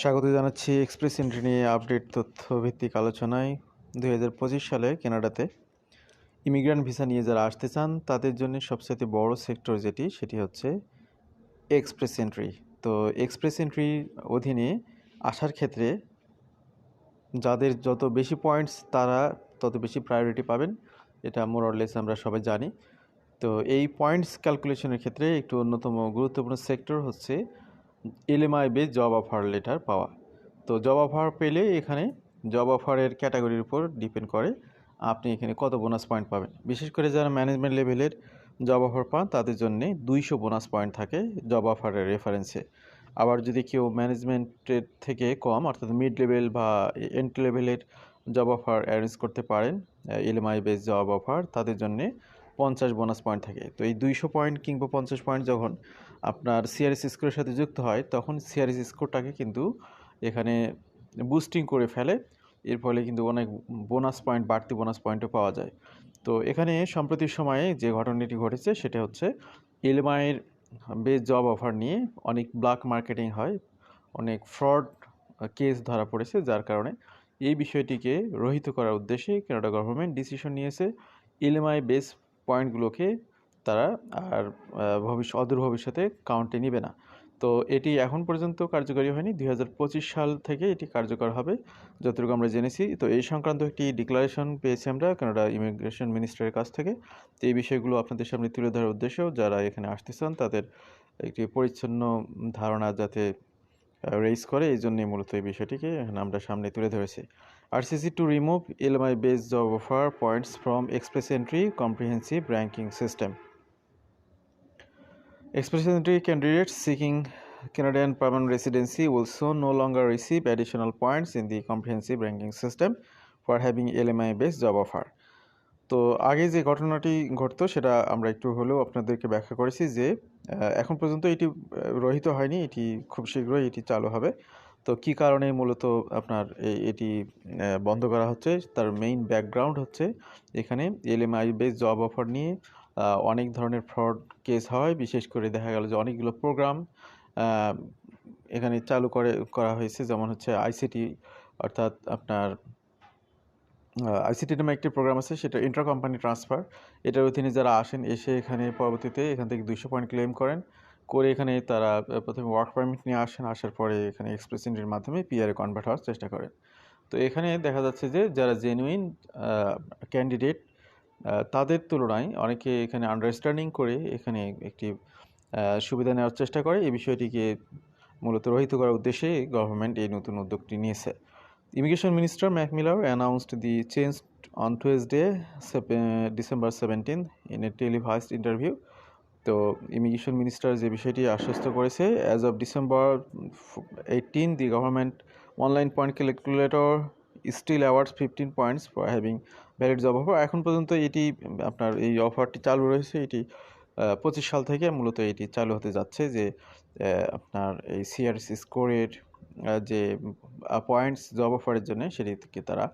স্বাগত জানাচ্ছি express entry নিয়ে আপডেট তথ্য ভিত্তিক আলোচনায়। দু হাজার পঁচিশ সালে কানাডাতে ইমিগ্রান্ট ভিসা নিয়ে যারা আসতে চান, তাদের জন্য সবচেয়ে বড় সেক্টর যেটি, সেটি হচ্ছে এক্সপ্রেস এন্ট্রি তো এক্সপ্রেস এন্ট্রির অধীনে আসার ক্ষেত্রে যাদের যত বেশি পয়েন্টস তারা তত বেশি প্রায়োরিটি পাবেন, এটা মোরলেস আমরা সবাই জানি। তো এই পয়েন্টস ক্যালকুলেশনের ক্ষেত্রে একটু অন্যতম গুরুত্বপূর্ণ সেক্টর হচ্ছে LMI base job offer letter পাওয়া। তো জব অফার পেলে এখানে জব অফারের ক্যাটাগরির উপর ডিপেন্ড করে আপনি এখানে কত বোনাস পয়েন্ট পাবেন। বিশেষ করে যারা ম্যানেজমেন্ট লেভেলের জব অফার পান, তাদের জন্য দুইশো বোনাস পয়েন্ট থাকে জব অফারের রেফারেন্সে আবার যদি কেউ ম্যানেজমেন্টের থেকে কম, অর্থাৎ মিড লেভেল বা এন্ট্রি লেভেলের জব অফার অ্যারেঞ্জ করতে পারেন এলএমআই বেস জব অফার তাদের জন্যে পঞ্চাশ বোনাস পয়েন্ট থাকে। তো এই দুইশো পয়েন্ট কিংবা পঞ্চাশ পয়েন্ট যখন আপনার সিআরএস স্কোরের সাথে যুক্ত হয়, তখন সিআরএস স্কোরটাকে কিন্তু এখানে বুস্টিং করে ফেলে। এর ফলে কিন্তু অনেক বোনাস পয়েন্ট বাড়তি বোনাস পয়েন্টও পাওয়া যায়। তো এখানে সম্প্রতি সময়ে যে ঘটনাটি ঘটেছে, সেটা হচ্ছে এলএমআইয়ের বেস জব অফার নিয়ে অনেক ব্ল্যাক মার্কেটিং হয়, অনেক ফ্রড কেস ধরা পড়েছে, যার কারণে এই বিষয়টিকে রহিত করার উদ্দেশ্যে কানাডা গভর্নমেন্ট ডিসিশন নিয়েছে। এলএমআই বেস পয়েন্টগুলোকে তারা আর ভবিষ্যৎ অদূর ভবিষ্যতে কাউন্টে নেবে না। তো এটি এখন পর্যন্ত কার্যকরী হয়নি। দুই হাজার পঁচিশ সাল থেকে এটি কার্যকর হবে, যতটুকু আমরা জেনেছি। তো এই সংক্রান্ত একটি ডিক্লারেশন পেয়েছি আমরা কানাডা ইমিগ্রেশন মিনিস্টারের কাছ থেকে। তো এই বিষয়গুলো আপনাদের সামনে তুলে ধরার উদ্দেশ্যেও যারা এখানে আসতে চান তাদের একটি পরিচ্ছন্ন ধারণা যাতে রেইজ করে, এই জন্যই মূলত এই বিষয়টিকে এখানে আমরা সামনে তুলে ধরেছি। RCC to remove LMI based job offer points from express entry Comprehensive ranking System. Entry candidates seeking Canadian permanent residency will soon no longer receive additional points in the comprehensive ranking system for having LMI based job offer. তো আগে যে ঘটনাটি ঘটতো সেটা আমরা একটু হলেও আপনাদেরকে ব্যাখ্যা করেছি যে এখন পর্যন্ত এটি রহিত হয়নি এটি খুব শীঘ্রই এটি চালু হবে তো কি কারণে মূলত আপনার এটি বন্ধ করা হচ্ছে তার মেইন ব্যাকগ্রাউন্ড হচ্ছে এখানে এলএমআই বেস জব অফার নিয়ে অনেক ধরনের ফ্রড কেস হয়। বিশেষ করে দেখা গেল যে অনেকগুলো প্রোগ্রাম এখানে চালু করে, করা হয়েছে। যেমন হচ্ছে আইসিটি অর্থাৎ আপনার আইসিটি নামে একটি প্রোগ্রাম আছে, সেটা ইন্টার কোম্পানি ট্রান্সফার এটার অধীনে যারা আসেন, এসে এখানে পরবর্তীতে এখান থেকে দুইশো পয়েন্ট ক্লেম করেন। করে এখানে তারা প্রথমে ওয়ার্ক পারমিট নিয়ে আসেন। আসার পরে এখানে এক্সপ্রেস এন্ট্রির মাধ্যমে পিআরে কনভার্ট হওয়ার চেষ্টা করেন। তো এখানে দেখা যাচ্ছে যে যারা জেনুইন ক্যান্ডিডেট তাদের তুলনায় অনেকে এখানে আন্ডারস্ট্যান্ডিং করে এখানে একটি সুবিধা নেওয়ার চেষ্টা করে। এই বিষয়টিকে মূলত রহিত করার উদ্দেশ্যে গভর্নমেন্ট এই নতুন উদ্যোগটি নিয়েছে। Immigration minister Marc Miller announced the change on Tuesday December seventeen in a televised interview তো ইমিগ্রেশন মিনিস্টার যে বিষয়টি আশ্বস্ত করেছে as of December eighteen the government online point calculator still awards fifteen points for having valid job offer এখন পর্যন্ত এটি, আপনার এই অফারটি চালু রয়েছে। এটি পঁচিশ সাল থেকে মূলত এটি চালু হতে যাচ্ছে যে আপনার এই সিআরসি স্কোরের যে পয়েন্টস জব অফারের জন্য সেটিকে তারা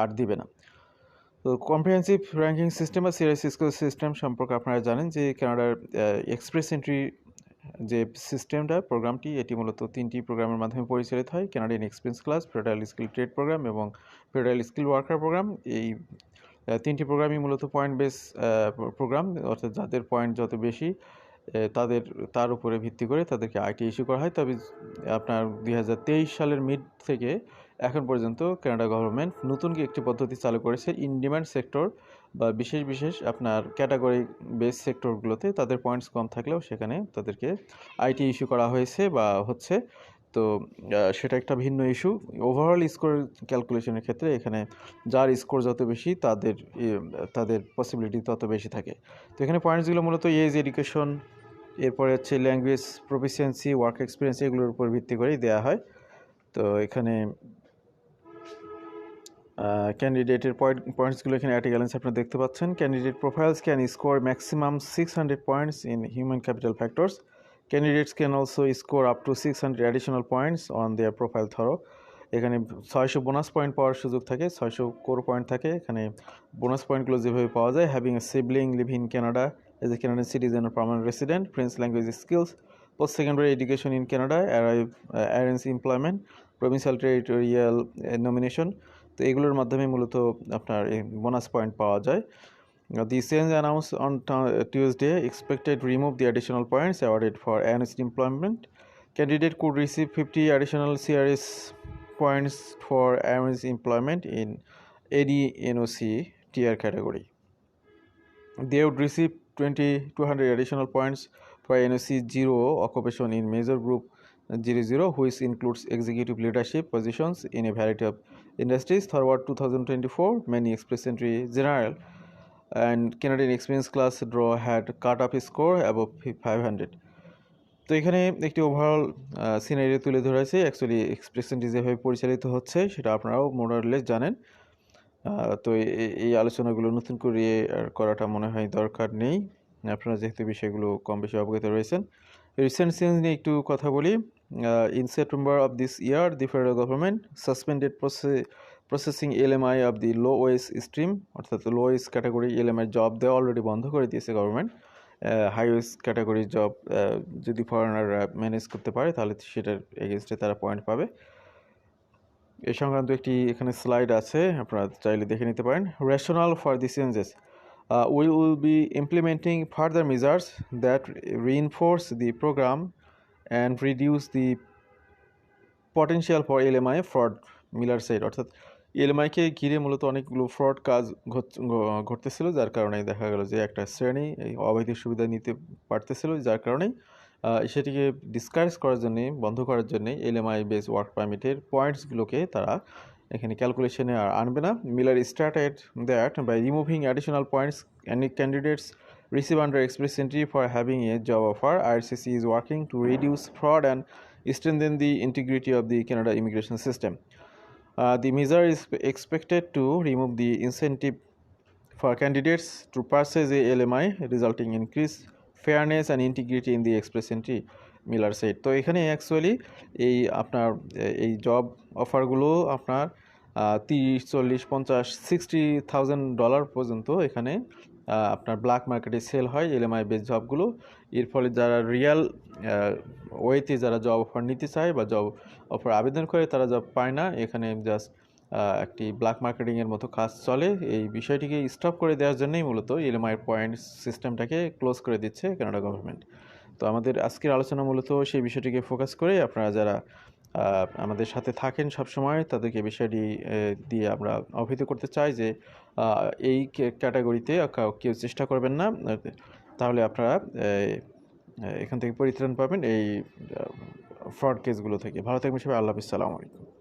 আর দিবে না। তো কম্প্রিহেন্সিভ র্যাঙ্কিং সিস্টেম বা সিআরএস স্কোর সিস্টেম সম্পর্কে আপনারা জানেন যে কানাডার এক্সপ্রেস এন্ট্রি যে সিস্টেমটা প্রোগ্রামটি এটি মূলত তিনটি প্রোগ্রামের মাধ্যমে পরিচালিত হয়। Canadian experience class federal skill trade program এবং ফেডারেল স্কিল ওয়ার্কার প্রোগ্রাম এই তিনটি প্রোগ্রামই মূলত পয়েন্ট বেস প্রোগ্রাম অর্থাৎ যাদের পয়েন্ট যত বেশি তাদের, তার উপরে ভিত্তি করে তাদেরকে আইটি ইস্যু করা হয়। তবে, আপনার দুই হাজার তেইশ সালের মিড থেকে এখন পর্যন্ত কানাডা গভর্নমেন্ট নতুন একটি পদ্ধতি চালু করেছে। ইন ডিমান্ড সেক্টর বা বিশেষ বিশেষ আপনার ক্যাটাগরি বেস সেক্টরগুলোতে তাদের পয়েন্টস কম থাকলেও সেখানে তাদেরকে আইটি ইস্যু করা হয়েছে বা হচ্ছে তো সেটা একটা ভিন্ন ইস্যু ওভারঅল স্কোর ক্যালকুলেশনের ক্ষেত্রে এখানে যার স্কোর যত বেশি তাদের তাদের পসিবিলিটি তত বেশি থাকে। তো এখানে পয়েন্টসগুলো মূলত এজ এডুকেশন এরপরে হচ্ছে ল্যাঙ্গুয়েজ প্রফিসিয়েন্সি ওয়ার্ক এক্সপিরিয়েন্স এগুলোর উপর ভিত্তি করেই দেওয়া হয়। তো এখানে ক্যান্ডিডেটের পয়েন্ট পয়েন্টসগুলো এখানে অ্যাটিগ্যালেন্স আপনারা দেখতে পাচ্ছেন। Candidate profiles can score maximum six hundred points in human capital factors candidates can also score up to six hundred additional points on their profile through এখানে ছয়শো বোনাস পয়েন্ট পাওয়ার সুযোগ থাকে ছয়শো কোর পয়েন্ট থাকে। এখানে বোনাস পয়েন্টগুলো যেভাবে পাওয়া যায় having a sibling live in Canada as a or permanent resident, French language skills, post-secondary education in Canada, arrive, uh, arrange employment, provincial territorial nomination তো এগুলোর মাধ্যমে মূলত আপনার বোনাস পয়েন্ট পাওয়া যায়। The change announce on Tuesday expected remove the additional points awarded for arranged employment candidate could receive fifty additional CRS points for arranged employment in any NOC TEER category they would receive twenty two hundred additional points for NOC zero occupation in major group 00 which includes executive leadership positions in a variety of industries throughout 2024 many express entry general and Canadian experience class draw had cut off score above 500 তো এখানে একটি overall scenery তুলে ধরেছে actually এক্সপ্রেশনটি যেভাবে পরিচালিত হচ্ছে সেটা আপনারাও মোরালেস জানেন তো এই আলোচনাগুলো নতুন করে করাটা মনে হয় দরকার নেই আপনারা যেহেতু বিষয়গুলো কম বেশি অবগত রয়েছেন রিসেন্ট চেঞ্জ নিয়ে একটু কথা বলি in September of this year the federal government suspended processing LMI of the low wage stream অর্থাৎ low wage category LMI job দেওয়া অলরেডি বন্ধ করে দিয়েছে government high wage category job যদি ফরেনাররা ম্যানেজ করতে পারে, তাহলে সেটার এগেনস্টে তারা পয়েন্ট পাবে। এ সংক্রান্ত একটি এখানে স্লাইড আছে, আপনারা চাইলে দেখে নিতে পারেন। Rationale for the changes we will be implementing further measures that reinforce the programme and reduce the potential for LMI fraud Miller said অর্থাৎ এলএমআইকে ঘিরে মূলত অনেকগুলো ফ্রড কাজ ঘটতেছিল যার কারণে দেখা গেল যে একটা শ্রেণি এই অবৈধ সুবিধা নিতে পারতেছিল যার কারণে আহ, সেটিকে ডিসকারেজ করার জন্যে বন্ধ করার জন্যে এলএমআই বেস ওয়ার্ক পারমিটের পয়েন্টসগুলোকে তারা এখানে ক্যালকুলেশনে আর আনবে না। Miller started that by removing additional points and candidates receive under express entry for having a job offer, IRCC is working to reduce fraud and strengthen the integrity of the Canada immigration system. Uh, the measure is expected to remove the incentive for candidates to purchase a LMI, resulting in increased fairness and integrity in the express entry. Miller said তো এখানে actually এই আপনার এই job অফারগুলো আপনার তিরিশ চল্লিশ পঞ্চাশ সিক্সটি থাউজেন্ড ডলার পর্যন্ত এখানে আপনার ব্ল্যাক মার্কেটে সেল হয় এলএমআই বেস জবগুলো এর ফলে যারা রিয়াল ওয়েতে যারা জব অফার নিতে চায় বা জব অফার আবেদন করে, তারা জব পায় না। এখানে জাস্ট একটি ব্ল্যাক মার্কেটিংয়ের মতো কাজ চলে। এই বিষয়টিকে স্টপ করে দেওয়ার জন্যই মূলত এলএমআই পয়েন্ট সিস্টেমটাকে ক্লোজ করে দিচ্ছে কানাডা গভর্নমেন্ট তো আমাদের আজকের আলোচনা মূলত সেই বিষয়টিকে ফোকাস করে। আপনারা যারা আমাদের সাথে থাকেন সবসময়। তাদেরকে বিষয়টি দিয়ে আমরা অভিহিত করতে চাই যে এই ক্যাটাগরিতে কেউ চেষ্টা করবেন না। তাহলে আপনারা এখান থেকে পরিত্রাণ পাবেন এই ফ্রড কেসগুলো থেকে। ভালো থাকবেন সবাই। আল্লাহ হাফিজ। আলাইকুম।